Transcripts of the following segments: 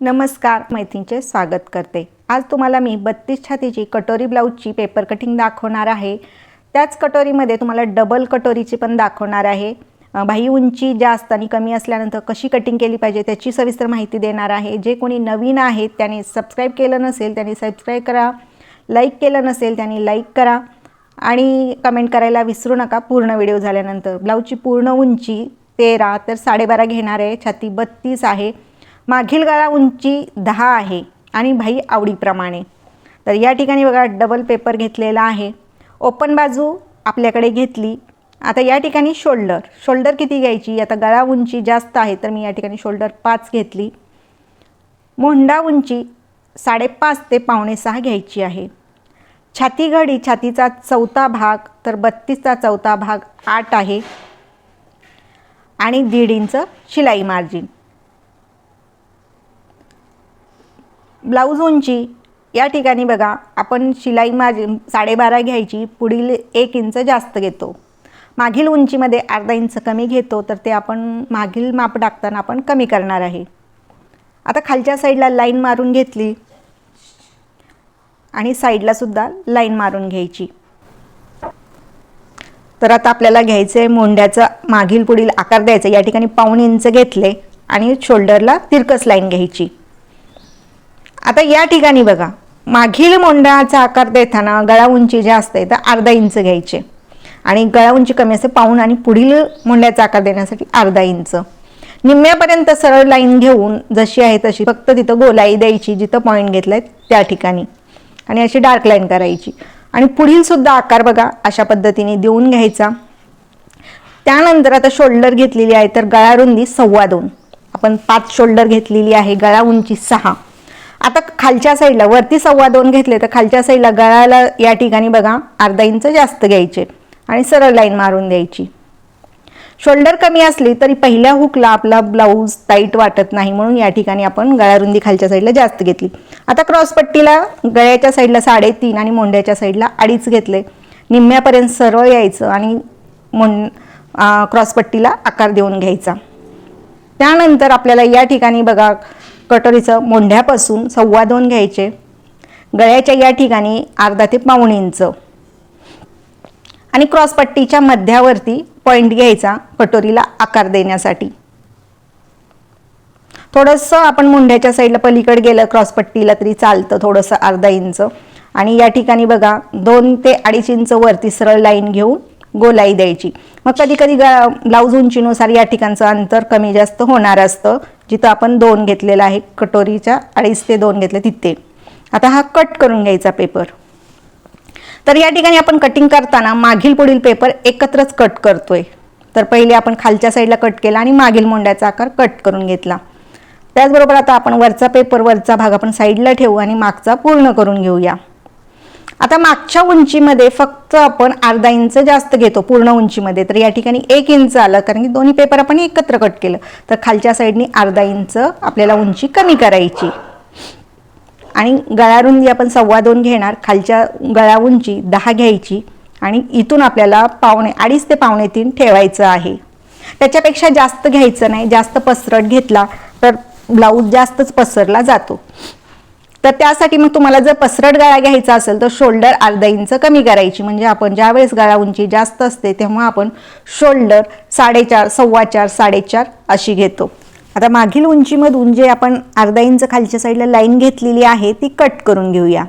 नमस्कार मैत्रींचे स्वागत करते. आज तुम्हाला मी बत्तीस छातीची कटोरी ब्लाऊजची पेपर कटिंग दाखवणार आहे. त्याच कटोरीमध्ये तुम्हाला डबल कटोरीची पण दाखवणार आहे. बाही उंची जास्त आणि कमी असल्यानंतर कशी कटिंग केली पाहिजे त्याची सविस्तर माहिती देणार आहे. जे कोणी नवीन आहेत त्याने सबस्क्राईब केलं नसेल त्यांनी सबस्क्राईब करा. लाईक केलं नसेल त्यांनी लाईक करा. आणि कमेंट करायला विसरू नका. पूर्ण व्हिडिओ झाल्यानंतर ब्लाऊजची पूर्ण उंची तेरा तर साडेबारा घेणार आहे. छाती बत्तीस आहे. मागील गळा उंची दहा आहे आणि भाई आवडीप्रमाणे. तर या ठिकाणी बघा डबल पेपर घेतलेला आहे. ओपन बाजू आपल्याकडे घेतली. आता या ठिकाणी शोल्डर शोल्डर किती घ्यायची? आता गळा उंची जास्त आहे तर मी या ठिकाणी शोल्डर पाच घेतली. मोंडा उंची साडेपाच ते पावणे सहा घ्यायची आहे. छाती घडी छातीचा चौथा भाग तर बत्तीसचा चौथा भाग आठ आहे. आणि दीड इंच शिलाई मार्जिन ब्लाऊज उंची या ठिकाणी बघा आपण शिलाई माझी साडेबारा घ्यायची पुढील एक इंच जास्त घेतो. मागील उंचीमध्ये अर्धा इंच कमी घेतो तर ते आपण मागील माप टाकताना आपण कमी करणार आहे. आता खालच्या साईडला लाईन मारून घेतली. आणि साईडलासुद्धा लाईन मारून घ्यायची. तर आता आपल्याला घ्यायचं आहे मोंड्याचं मागील पुढील आकार द्यायचा. या ठिकाणी पाऊण इंच घेतले आणि शोल्डरला तिरकस लाईन घ्यायची. आता या ठिकाणी बघा. मागील मोंड्याचा आकार देताना गळा उंची जास्त आहे तर अर्धा इंच घ्यायचे. आणि गळा उंची कमी असते पाहून आणि पुढील मोंड्याचा आकार देण्यासाठी अर्धा इंच. निम्म्यापर्यंत सरळ लाईन घेऊन जशी आहे तशी फक्त तिथं गोलाई द्यायची जिथं पॉईंट घेतलाय त्या ठिकाणी. आणि अशी डार्क लाईन करायची. आणि पुढील सुद्धा आकार बघा अशा पद्धतीने देऊन घ्यायचा. त्यानंतर आता शोल्डर घेतलेली आहे तर गळा रुंदी सव्वा दोन. आपण पाच शोल्डर घेतलेली आहे गळा उंची सहा. आता खालच्या साईडला वरती सव्वा दोन घेतले तर खालच्या साईडला गळाला या ठिकाणी बघा अर्धा इंच जास्त घ्यायचे आणि सरळ लाईन मारून द्यायची. शोल्डर कमी असली तरी पहिल्या हुकला आपला ब्लाऊज टाईट वाटत नाही म्हणून या ठिकाणी आपण गळारुंदी खालच्या साईडला जास्त घेतली. आता क्रॉसपट्टीला गळ्याच्या साईडला साडेतीन आणि मोंड्याच्या साईडला अडीच घेतले. निम्म्यापर्यंत सरळ यायचं आणि मोंड क्रॉसपट्टीला आकार देऊन घ्यायचा. त्यानंतर आपल्याला या ठिकाणी बघा कटोरीचं मोंढ्यापासून सव्वा दोन घ्यायचे. गळ्याच्या या ठिकाणी अर्धा ते पाऊण इंच. आणि क्रॉसपट्टीच्या मध्यावरती पॉईंट घ्यायचा कटोरीला आकार देण्यासाठी. थोडंसं आपण मुंढ्याच्या साईडला पलीकडे गेलं क्रॉसपट्टीला तरी चालतं थोडंसं अर्धा इंच. आणि या ठिकाणी बघा दोन ते अडीच इंच वरती सरळ लाईन घेऊन गोलाई द्यायची. मग कधी कधी गा ब्लाऊज उंचीनुसार या ठिकाणचं अंतर कमी जास्त होणार असतं. जिथं आपण दोन घेतलेलं आहे कटोरीच्या अडीच ते दोन घेतले तिथे. आता हा कट करून घ्यायचा पेपर तर या ठिकाणी आपण कटिंग करताना मागील पुढील पेपर एकत्रच कट करतोय. तर पहिले आपण खालच्या साईडला कट केला आणि मागील मोंड्याचा आकार कट करून घेतला. त्याचबरोबर आता आपण वरचा पेपर वरचा भाग आपण साईडला ठेवू आणि मागचा पूर्ण करून घेऊया. आता मागच्या उंचीमध्ये फक्त आपण अर्धा इंच जास्त घेतो पूर्ण उंचीमध्ये. तर या ठिकाणी एक इंच आलं कारण की दोन्ही पेपर आपण एकत्र कट केलं. तर खालच्या साईडनी अर्धा इंच आपल्याला उंची कमी करायची. आणि गळारुंदी आपण सव्वा दोन घेणार खालच्या गळा उंची दहा घ्यायची आणि इथून आपल्याला पावणे अडीच ते पावणे तीन ठेवायचं आहे. त्याच्यापेक्षा जास्त घ्यायचं नाही जास्त पसरट घेतला तर ब्लाऊज जास्तच पसरला जातो. तर त्यासाठी मग तुम्हाला जर पसरट गळा घ्यायचा असेल तर शोल्डर अर्धा इंच कमी करायची. म्हणजे आपण ज्यावेळेस गळा उंची जास्त असते तेव्हा आपण शोल्डर साडेचार सव्वा चार साडेचार अशी घेतो. आता मागील उंचीमधून जे आपण अर्धा इंच खालच्या साईडला लाईन घेतलेली आहे ती कट करून घेऊया.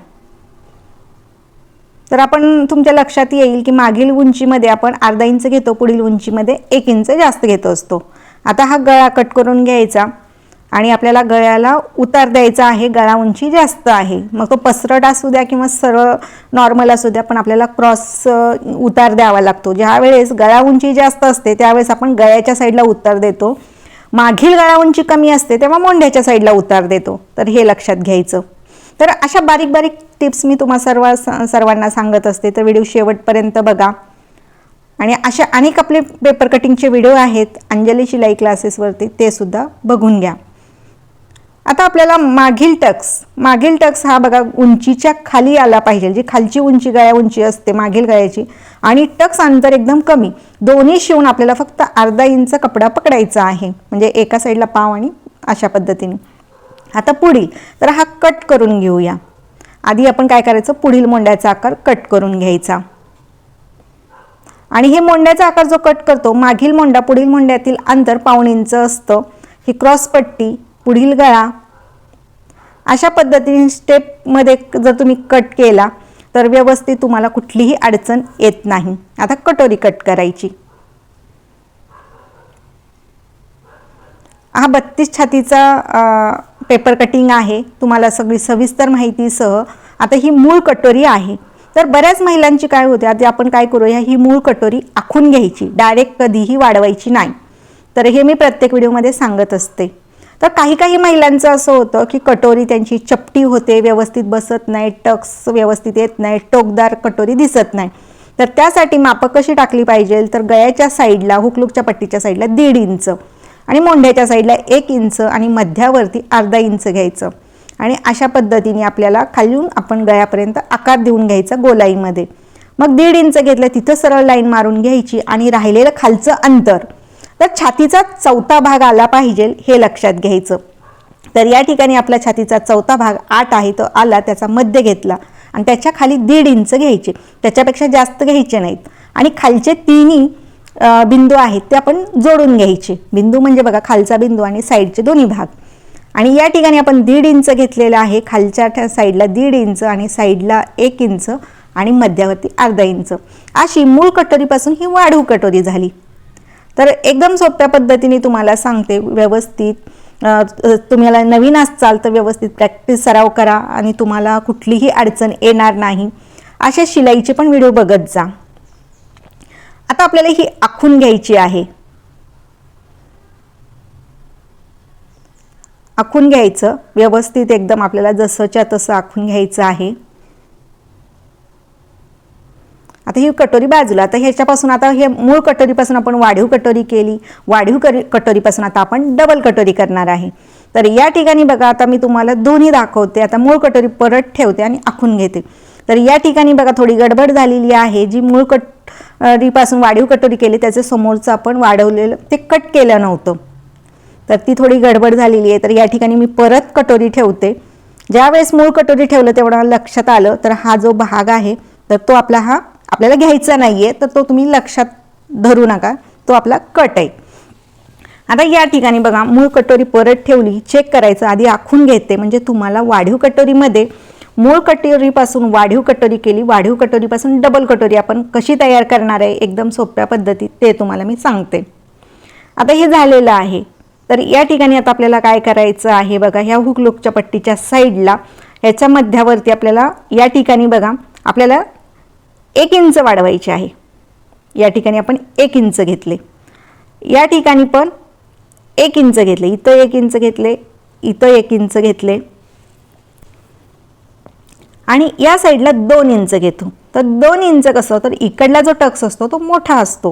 तर आपण तुमच्या लक्षात येईल की मागील उंचीमध्ये आपण अर्धा इंच घेतो पुढील उंचीमध्ये एक इंच जास्त घेतो असतो. आता हा गळा कट करून घ्यायचा. आणि आपल्याला गळ्याला उतार द्यायचा आहे गळा उंची जास्त आहे. मग तो पसरट असू द्या किंवा सरळ नॉर्मल असू द्या पण आपल्याला क्रॉस उतार द्यावा लागतो. ज्या वेळेस गळा उंची जास्त असते त्यावेळेस आपण गळ्याच्या साईडला उतार देतो. मागील गळा उंची कमी असते तेव्हा मोंढ्याच्या साईडला उतार देतो. तर हे लक्षात घ्यायचं. तर अशा बारीक बारीक टिप्स मी तुम्हा सर्व सर्वांना सांगत असते. तर व्हिडिओ शेवटपर्यंत बघा. आणि अशा अनेक आपले पेपर कटिंगचे व्हिडिओ आहेत. अंजली शिलाई क्लासेसवरती ते सुद्धा बघून घ्या. आता आपल्याला मागील टक्स मागील टक्स हा बघा उंचीच्या खाली आला पाहिजे. जी खालची उंची गळ्या उंची असते मागील गळ्याची. आणि टक्स अंतर एकदम कमी. दोन्ही शिवून आपल्याला फक्त अर्धा इंच कपडा पकडायचा आहे. म्हणजे एका साईडला पाव आणि अशा पद्धतीने. आता पुढील. तर हा कट करून घेऊया. आधी आपण काय करायचं? पुढील मोंड्याचा आकार कट करून घ्यायचा. आणि हे मोंड्याचा आकार जो कट करतो मागील मोंडा पुढील मोंड्यातील अंतर पाऊण इंच असतं. ही क्रॉस पट्टी पुढील गळा. अशा पद्धतीने स्टेपमध्ये जर तुम्ही कट केला तर व्यवस्थित तुम्हाला कुठलीही अडचण येत नाही. आता कटोरी कट करायची. हा बत्तीस छातीचा पेपर कटिंग आहे. तुम्हाला सगळी सविस्तर माहितीसह आता ही मूळ कटोरी आहे. तर बऱ्याच महिलांची काय होते आता आपण काय करूया ही मूळ कटोरी आखून घ्यायची. डायरेक्ट कधीही वाढवायची नाही. तर हे मी प्रत्येक व्हिडिओमध्ये सांगत असते. तर काही काही महिलांचं असं होतं की कटोरी त्यांची चपटी होते व्यवस्थित बसत नाही टक्स व्यवस्थित येत नाही टोकदार कटोरी दिसत नाही. तर त्यासाठी मापं कशी टाकली पाहिजे? तर गळ्याच्या साईडला हुकलुकच्या पट्टीच्या साईडला दीड इंच आणि मोंढ्याच्या साईडला एक इंच आणि मध्यावरती अर्धा इंच घ्यायचं. आणि अशा पद्धतीने आपल्याला खालून आपण गळ्यापर्यंत आकार देऊन घ्यायचा गोलाईमध्ये. मग दीड इंच घेतलं तिथं सरळ लाईन मारून घ्यायची आणि राहिलेलं खालचं अंतर. तर छातीचा चौथा भाग आला पाहिजे हे लक्षात घ्यायचं. तर या ठिकाणी आपला छातीचा चौथा भाग आठ आहे तो आला त्याचा मध्य घेतला आणि त्याच्याखाली दीड इंच घ्यायचे. त्याच्यापेक्षा जास्त घ्यायचे नाहीत. आणि खालचे तिन्ही बिंदू आहेत ते आपण जोडून घ्यायचे. बिंदू म्हणजे बघा खालचा बिंदू आणि साईडचे दोन्ही भाग. आणि या ठिकाणी आपण दीड इंच घेतलेलं आहे खालच्या साईडला दीड इंच आणि साईडला एक इंच आणि मध्यावरती अर्धा इंच. अशी मूळ कटोरीपासून ही वाढू कटोरी झाली. तर एकदम सोप्या पद्धतीने तुम्हाला सांगते व्यवस्थित. तुम्हाला नवीन असाल तर व्यवस्थित प्रॅक्टिस सराव करा आणि तुम्हाला कुठलीही अडचण येणार नाही. अशा शिलाईचे पण व्हिडिओ बघत जा. आता आपल्याला ही आखून घ्यायची आहे. आखून घ्यायचं व्यवस्थित एकदम आपल्याला जसंच्या तसं आखून घ्यायचं आहे. आता ही कटोरी बाजूला आता ह्याच्यापासून आता हे मूळ कटोरीपासून आपण वाढीव कटोरी केली वाढीव करी कटोरीपासून आता आपण डबल कटोरी करणार आहे. तर या ठिकाणी बघा आता मी तुम्हाला दोन्ही दाखवते आता मूळ कटोरी परत ठेवते आणि आखून घेते. तर या ठिकाणी बघा थोडी गडबड झालेली आहे जी मूळ कटोरीपासून वाढीव कटोरी केली त्याचं समोरचं आपण वाढवलेलं ते कट केलं नव्हतं. तर ती थोडी गडबड झालेली आहे तर या ठिकाणी मी परत कटोरी ठेवते. ज्यावेळेस मूळ कटोरी ठेवलं तेवढा लक्षात आलं तर हा जो भाग आहे तर तो आपला हा आपल्याला घ्यायचा नाही आहे तर तो तुम्ही लक्षात धरू नका. तो आपला कट आहे. आता या ठिकाणी बघा मूळ कटोरी परत ठेवली चेक करायचं आधी आखून घेते. म्हणजे तुम्हाला वाढीव कटोरीमध्ये मूळ कटोरीपासून वाढीव कटोरी केली वाढीव कटोरीपासून डबल कटोरी आपण कशी तयार करणार आहे एकदम सोप्या पद्धतीत ते तुम्हाला मी सांगते. आता हे झालेलं आहे. तर या ठिकाणी आता आपल्याला काय करायचं आहे बघा ह्या हुकलुकच्या पट्टीच्या साईडला ह्याच्या मध्यावरती आपल्याला या ठिकाणी बघा आपल्याला एक इंच वाढवायची आहे. या ठिकाणी आपण एक इंच घेतले. या ठिकाणी पण एक इंच घेतले. इथं एक इंच घेतले. इथं एक इंच घेतले. आणि या साईडला दोन इंच घेतो. तर दोन इंच कसं तर इकडला जो टक्स असतो तो मोठा असतो.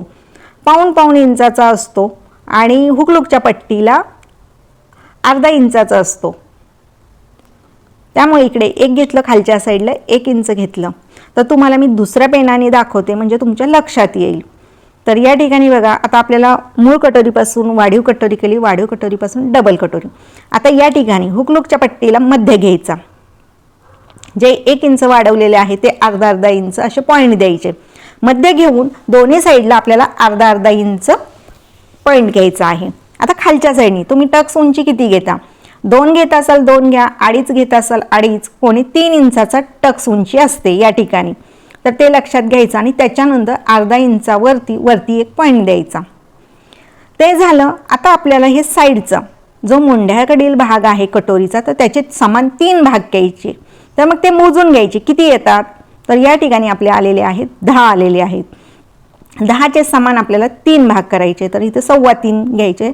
पाऊण पाऊण इंचाचा असतो. आणि हुकलुकच्या पट्टीला अर्धा इंचाचा असतो. त्यामुळे इकडे एक घेतलं खालच्या साईडला एक इंच घेतलं. तर तुम्हाला मी दुसऱ्या पेनाने दाखवते म्हणजे तुमच्या लक्षात येईल. तर या ठिकाणी बघा आता आपल्याला मूळ कटोरीपासून वाढीव कटोरी केली वाढीव कटोरीपासून डबल कटोरी. आता या ठिकाणी हुकलुकच्या पट्टीला मध्य घ्यायचा. जे एक इंच वाढवलेले आहे ते अर्धा अर्धा इंच असे पॉईंट द्यायचे. मध्य घेऊन दोन्ही साईडला आपल्याला अर्धा अर्धा इंच पॉईंट घ्यायचा आहे. आता खालच्या साईडनी तुम्ही टक्स उंची किती घेता? दोन घेत असाल दोन घ्या अडीच घेत असाल अडीच कोणी तीन इंचाचा टक्स उंची असते या ठिकाणी. तर ते लक्षात घ्यायचं आणि त्याच्यानंतर अर्धा इंचावरती वरती एक पॉईंट द्यायचा. ते झालं आता आपल्याला हे साईडचा जो मुंढ्याकडील भाग आहे कटोरीचा तर त्याचे समान तीन भाग घ्यायचे. तर मग ते मोजून घ्यायचे. किती येतात? तर या ठिकाणी आपले आलेले आहेत दहा आलेले आहेत. दहाचे समान आपल्याला तीन भाग करायचे. तर इथं सव्वा तीन घ्यायचे.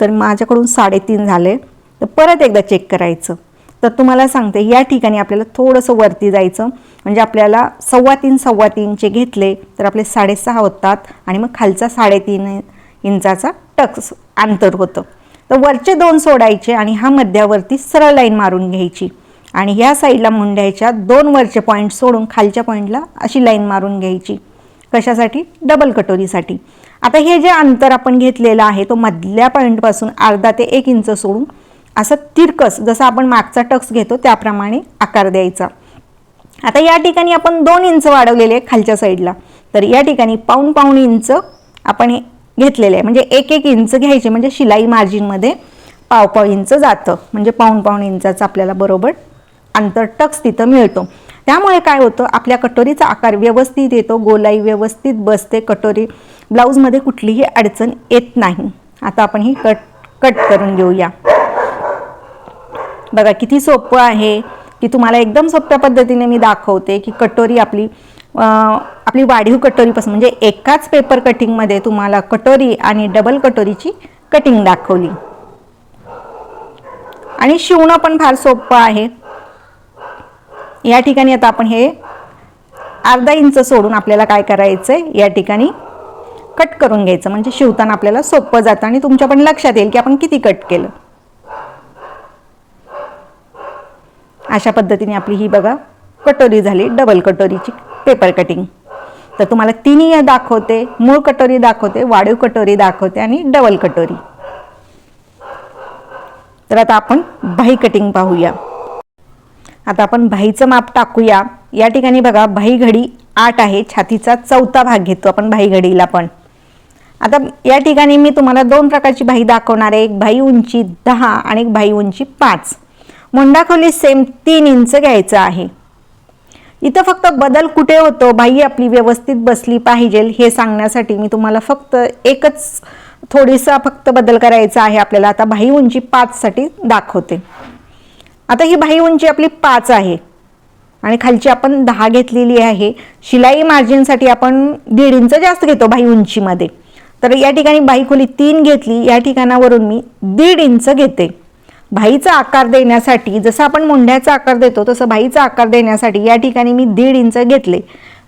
तर माझ्याकडून साडेतीन झाले. तर परत एकदा चेक करायचं. तर तुम्हाला सांगते या ठिकाणी आपल्याला थोडंसं वरती जायचं. म्हणजे आपल्याला सव्वा तीन सव्वा तीनचे घेतले तर आपले साडेसहा होतात आणि मग खालचा साडेतीन इंचाचा टक्स अंतर होतं. तर वरचे दोन सोडायचे आणि हा मध्यावरती सरळ लाईन मारून घ्यायची. आणि ह्या साईडला मुंड्याच्या दोन वरचे पॉईंट सोडून खालच्या पॉईंटला अशी लाईन मारून घ्यायची. कशासाठी? डबल कटोरीसाठी. आता हे जे अंतर आपण घेतलेलं आहे तो मधल्या पॉईंटपासून अर्धा ते एक इंच सोडून असं तिरकस जसं आपण मागचा टक्स घेतो त्याप्रमाणे आकार द्यायचा. आता या ठिकाणी आपण दोन इंच वाढवलेले आहे खालच्या साईडला. तर या ठिकाणी पाऊण पाऊण इंच आपण हे घेतलेले आहे. म्हणजे एक एक इंच घ्यायचे म्हणजे शिलाई मार्जिनमध्ये पाव पाव इंच जातं. म्हणजे पाऊण पाऊण इंचाचं आपल्याला बरोबर अंतर टक्स तिथं मिळतो. त्यामुळे काय होतं आपल्या कटोरीचा आकार व्यवस्थित येतो गोलाई व्यवस्थित बसते कटोरी ब्लाऊजमध्ये कुठलीही अडचण येत नाही. आता आपण ही कट कट करून घेऊया. बघा किती सोपं आहे की तुम्हाला एकदम सोप्या पद्धतीने मी दाखवते की कटोरी आपली आपली वाढीव कटोरीपासून म्हणजे एकाच पेपर कटिंगमध्ये तुम्हाला कटोरी आणि डबल कटोरीची कटिंग दाखवली. आणि शिवणं पण फार सोपं आहे. या ठिकाणी आता आपण हे अर्धा इंच सोडून आपल्याला काय करायचं आहे या ठिकाणी कट करून घ्यायचं. म्हणजे शिवताना आपल्याला सोपं जातं आणि तुमच्या पण लक्षात येईल की आपण किती कट केलं. अशा पद्धतीने आपली ही बघा कटोरी झाली डबल कटोरीची पेपर कटिंग तर तुम्हाला तिन्ही दाखवते मूळ कटोरी दाखवते वाढीव कटोरी दाखवते आणि डबल कटोरी. तर आता आपण भाई कटिंग पाहूया. आता आपण भाईचं माप टाकूया. या ठिकाणी बघा भाई घडी आठ आहे छातीचा चौथा भाग घेतो आपण भाई घडीला पण. आता या ठिकाणी मी तुम्हाला दोन प्रकारची भाई दाखवणार आहे एक भाई उंची दहा आणि एक भाई उंची पाच. मुंडा खोली सेम तीन इंच घ्यायचं आहे. इथं फक्त बदल कुठे होतो? बाई आपली व्यवस्थित बसली पाहिजे हे सांगण्यासाठी मी तुम्हाला फक्त एकच थोडीसा फक्त बदल करायचा आहे आपल्याला. आता बाही उंची पाचसाठी दाखवते. आता ही बाही उंची आपली पाच आहे. आणि खालची आपण दहा घेतलेली आहे. शिलाई मार्जिनसाठी आपण दीड इंच जास्त घेतो बाही उंचीमध्ये. तर या ठिकाणी बाही खोली तीन घेतली या ठिकाणावरून मी दीड इंच घेते. भाईचा आकार देण्यासाठी जसं आपण मुंड्याचा आकार देतो तसं भाईचा आकार देण्यासाठी या ठिकाणी मी दीड इंच घेतले.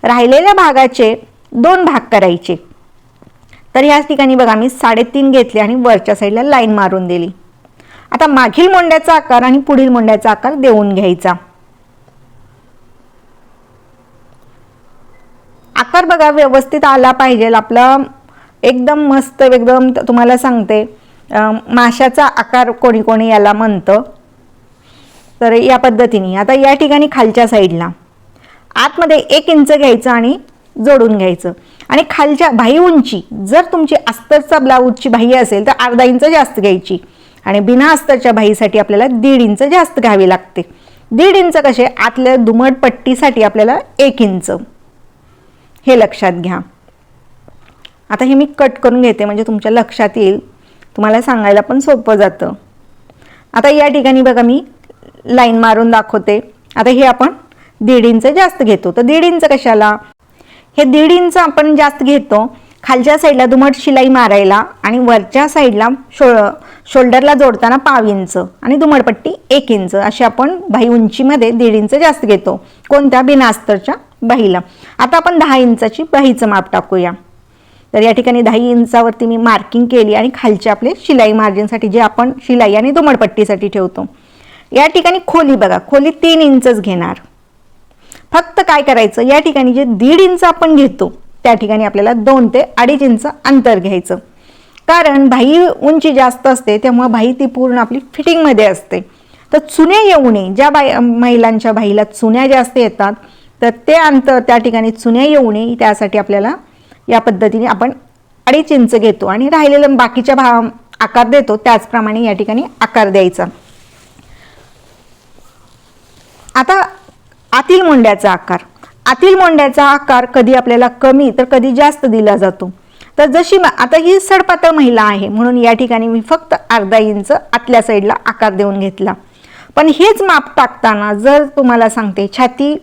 राहिलेल्या भागाचे दोन भाग करायचे. तर याच ठिकाणी बघा मी साडेतीन घेतले आणि वरच्या साईडला लाईन मारून दिली. आता मागील मोंड्याचा आकार आणि पुढील मोंड्याचा आकार देऊन घ्यायचा. आकार बघा व्यवस्थित आला पाहिजे. आपला एकदम मस्त एकदम तुम्हाला सांगते. माशाचा आकार कोणी कोणी याला म्हणतं. तर या पद्धतीने आता या ठिकाणी खालच्या साईडला. आतमध्ये एक इंच घ्यायचं आणि जोडून घ्यायचं. आणि खालच्या भाई उंची जर तुमची अस्तरचा ब्लाऊजची बाही असेल तर अर्धा इंच जास्त घ्यायची. आणि बिना अस्तरच्या बाहीसाठी आपल्याला दीड इंच जास्त घ्यावी लागते. दीड इंच कसे? आतल्या दुमट पट्टीसाठी आपल्याला एक इंच. हे लक्षात घ्या. आता हे मी कट करून घेते म्हणजे तुमच्या लक्षात येईल. तुम्हाला सांगायला पण सोपं जातं. आता या ठिकाणी बघा मी लाईन मारून दाखवते. आता हे आपण दीड इंच जास्त घेतो. तर दीड इंच कशाला? हे दीड इंच आपण जास्त घेतो खालच्या साईडला दुमट शिलाई मारायला आणि वरच्या साईडला शो शोल्डरला जोडताना पाव इंच आणि दुमटपट्टी एक इंच अशी आपण बाही उंचीमध्ये दीड इंच जास्त घेतो. कोणत्या? बिनास्तरच्या बाहीला आता आपण दहा इंचाची बाहीचं माप टाकूया. तर या ठिकाणी दहा इंचावरती मी मार्किंग केली आणि खालचे आपले शिलाई मार्जिनसाठी जे आपण शिलाई आणि दुमडपट्टीसाठी ठेवतो. या ठिकाणी खोली बघा खोली तीन इंचच घेणार. फक्त काय करायचं या ठिकाणी जे दीड इंच आपण घेतो त्या ठिकाणी आपल्याला दोन ते अडीच इंच अंतर घ्यायचं. कारण भाई उंची जास्त असते त्यामुळे भाई ती पूर्ण आपली फिटिंगमध्ये असते. तर चुन्या येऊ नये. ज्या बाई महिलांच्या भाईला चुन्या जास्त येतात तर ते अंतर त्या ठिकाणी चुन्या येऊ नये. त्यासाठी आपल्याला या पद्धतीने आपण अडीच इंच घेतो आणि राहिलेलं बाकीच्या भा आकार देतो त्याचप्रमाणे या ठिकाणी आकार द्यायचा. आता आतील मोंड्याचा आकार. आतील मोंड्याचा आकार कधी आपल्याला कमी तर कधी जास्त दिला जातो. तर जशी म- आता ही सडपातळ महिला आहे म्हणून या ठिकाणी मी फक्त अर्धा इंच आतल्या साईडला आकार देऊन घेतला. पण हेच माप टाकताना जर तुम्हाला सांगते छाती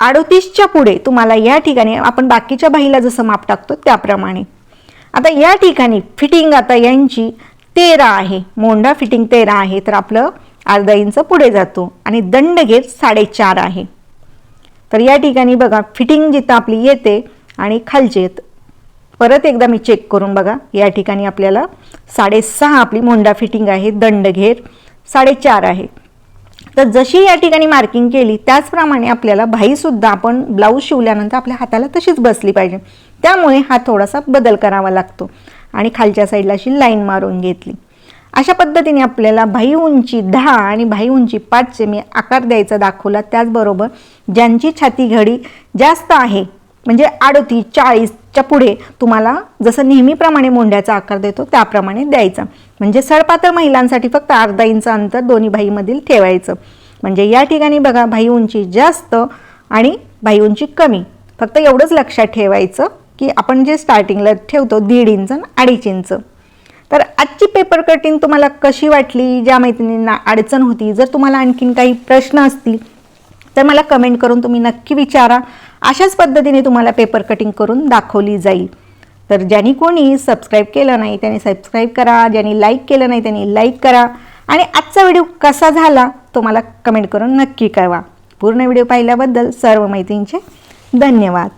अडोतीसच्या पुढे तुम्हाला या ठिकाणी आपण बाकीच्या बाईला जसं माप टाकतो त्याप्रमाणे. आता या ठिकाणी फिटिंग आता यांची तेरा आहे. मोंडा फिटिंग तेरा आहे तर आपलं अर्धा इंच पुढे जातो आणि दंड घेत साडेचार आहे. तर या ठिकाणी बघा फिटिंग जिथं आपली येते आणि खालचे येत. परत एकदा मी चेक करून बघा या ठिकाणी आपल्याला साडेसहा आपली मोंडा फिटिंग आहे दंड घेर साडेचार आहे. तर जशी या ठिकाणी मार्किंग केली त्याचप्रमाणे आपल्याला भाईसुद्धा आपण ब्लाऊज शिवल्यानंतर आपल्या हाताला तशीच बसली पाहिजे. त्यामुळे हा थोडासा बदल करावा लागतो. आणि खालच्या साईडला अशी लाईन मारून घेतली. अशा पद्धतीने आपल्याला भाई उंची दहा आणि भाई उंची पाच सेमी आकार द्यायचा दाखवला. त्याचबरोबर ज्यांची छाती घडी जास्त आहे म्हणजे अडतीस चाळीसच्या पुढे तुम्हाला जसं नेहमीप्रमाणे मोंड्याचा आकार देतो त्याप्रमाणे द्यायचा. म्हणजे सळपातळ महिलांसाठी फक्त अर्धा इंच अंतर दोन्ही भाईमधील ठेवायचं. म्हणजे या ठिकाणी बघा भाई उंची जास्त आणि भाई उंची कमी. फक्त एवढंच लक्षात ठेवायचं की आपण जे स्टार्टिंगला ठेवतो दीड इंच आणि अडीच इंच. तर आजची पेपर कटिंग तुम्हाला कशी वाटली? ज्या मैत्रिणींना अडचण होती जर तुम्हाला आणखीन काही प्रश्न असतील तर मला कमेंट करून तुम्ही नक्की विचारा. अशाच पद्धतीने तुम्हाला पेपर कटिंग करून दाखवली जाईल. तर ज्यांनी कोणी सबस्क्राईब केलं नाही त्यांनी सबस्क्राईब करा. ज्यांनी लाईक केलं नाही त्यांनी लाईक करा. आणि आजचा व्हिडिओ कसा झाला तो मला कमेंट करून नक्की कळवा. पूर्ण व्हिडिओ पाहिल्याबद्दल सर्व माहितींचे धन्यवाद.